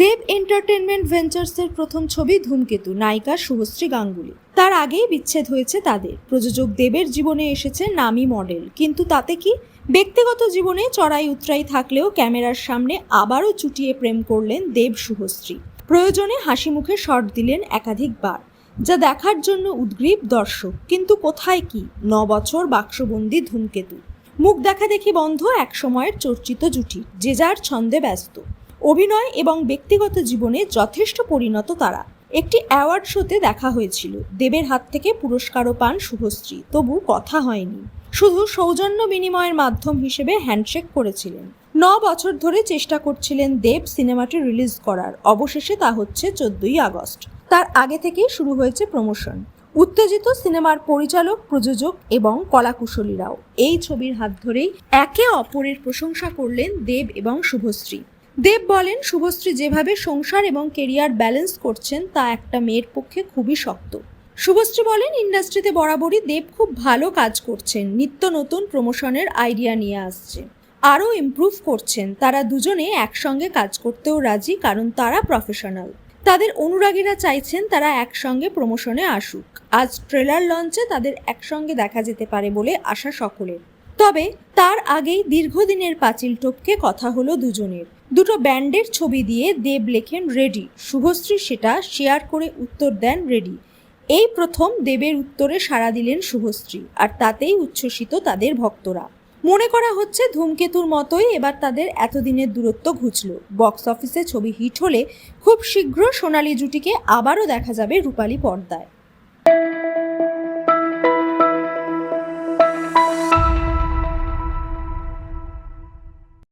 দেব entertainment ভেঞ্চার্সের প্রথম ছবি ধূমকেতু, নায়িকা শুভশ্রী গাঙ্গুলি। তার আগেই বিচ্ছেদ হয়েছে তাদের। প্রযোজক দেবের জীবনে এসেছে নামি মডেল। কিন্তু তাতে কি? ব্যক্তিগত জীবনে চড়াই উতরাই থাকলেও ক্যামেরার সামনে আবারও চুটিয়ে প্রেম করলেন দেব শুভশ্রী। প্রয়োজনে হাসি মুখে শট দিলেন একাধিকবার, যা দেখার জন্য উদ্গ্রীব দর্শক। কিন্তু কোথায় কি? ন বছর বাক্সবন্দি ধূমকেতু। মুখ দেখা দেখি বন্ধ এক সময়ের চর্চিত জুটি, যে যার ছন্দে ব্যস্ত। অভিনয় এবং ব্যক্তিগত জীবনে যথেষ্ট পরিণত তারা। একটি অ্যাওয়ার্ড শোতে দেখা হয়েছিল। দেবের হাত থেকে পুরস্কারও পান শুভশ্রী, তবু কথা হয়নি। শুধু সৌজন্য বিনিময়ের মাধ্যম হিসেবে হ্যান্ডশেক করেছিলেন। ন বছর ধরে চেষ্টা করছিলেন দেব সিনেমাটি রিলিজ করার। অবশেষে তা হচ্ছে চোদ্দই আগস্ট। তার আগে থেকেই শুরু হয়েছে প্রমোশন। উত্তেজিত সিনেমার পরিচালক, প্রযোজক এবং কলাকুশলীরাও এই ছবির হাত ধরেই একে অপরের প্রশংসা করলেন দেব এবং শুভশ্রী। দেব বলেন, শুভশ্রী যেভাবে সংসার এবং কেরিয়ার ব্যালেন্স করছেন, তা একটা মেয়ের পক্ষে খুবই শক্ত। শুভশ্রী বলেন, ইন্ডাস্ট্রিতে বরাবরই দেব খুব ভালো কাজ করছেন, নিত্য নতুন প্রমোশনের আইডিয়া নিয়ে আসছে। আরও ইমপ্রুভ করছেন, তারা দুজনে একসঙ্গে কাজ করতেও রাজি, কারণ তারা প্রফেশনাল তাদের অনুরাগীরা চাইছেন তারা একসঙ্গে প্রমোশনে আসুক। আজ ট্রেলার লঞ্চে তাদের একসঙ্গে দেখা যেতে পারে বলে আশা সকলের। তবে তার আগেই দীর্ঘদিনের পাঁচিল টপকে কথা হলো দুজনের। দুটো ব্যান্ডের ছবি দিয়ে দেব লেখেন রেডি। শুভশ্রী সেটা শেয়ার করে উত্তর দেন রেডি। এই প্রথম দেবের উত্তরে সাড়া দিলেন শুভশ্রী, আর তাতেই উচ্ছ্বসিত তাদের ভক্তরা। মনে করা হচ্ছে ধূমকেতুর মতোই এবার তাদের এতদিনের দূরত্ব ঘুচল। বক্স অফিসে ছবি হিট হলে খুব শীঘ্র সোনালী জুটিকে আবারও দেখা যাবে রূপালী পর্দায়।